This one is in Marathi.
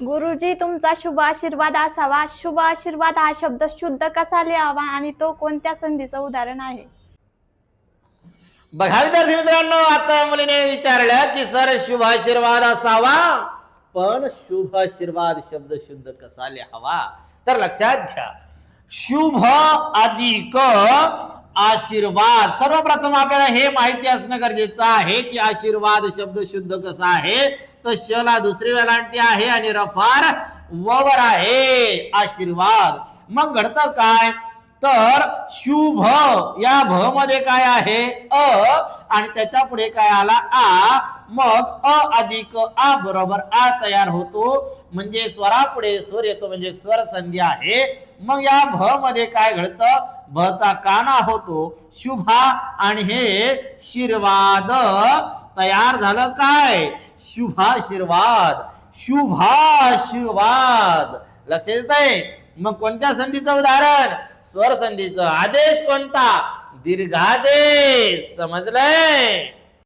गुरुजी तुमचा शुभ आशीर्वाद असावा. शुभ आशीर्वाद हा शब्द शुद्ध कसा लिहावा आणि तो कोणत्या संधीचं उदाहरण आहे? बघा विद्यार्थी मित्रांनो आता मुलीने विचारलं की सर शुभ आशीर्वाद असावा पण शुभ आशीर्वाद शब्द शुद्ध कसा लिहावा तर लक्षात घ्या. शुभ अधिक आशीर्वाद. सर्वप्रथम आपल्याला हे माहिती असणं गरजेचं आहे की आशीर्वाद शब्द शुद्ध कसा आहे? तर शला दुसरी वेलांटी आहे आणि रफार ववर आहे. आशीर्वाद. मग घडतं काय? तर शुभ या भ मध्ये काय आहे? अ आणि त्याच्या पुढे काय आला? आ मग अ अधिक आ बरोबर आ तयार होतो. म्हणजे स्वरापुढे स्वर येतो म्हणजे स्वर संधी आहे. मग या भ मध्ये काय घडतं? भचा काना होतो. शुभा आणि हे शिरवाद. तयार झालं काय? शुभाशीर्वाद शुभाशीर्वाद लक्षात येत आहे मग कोणत्या संधीचं उदाहरण? स्वर संधीचा आदेश कोणता? दीर्घादेश. समजलंय?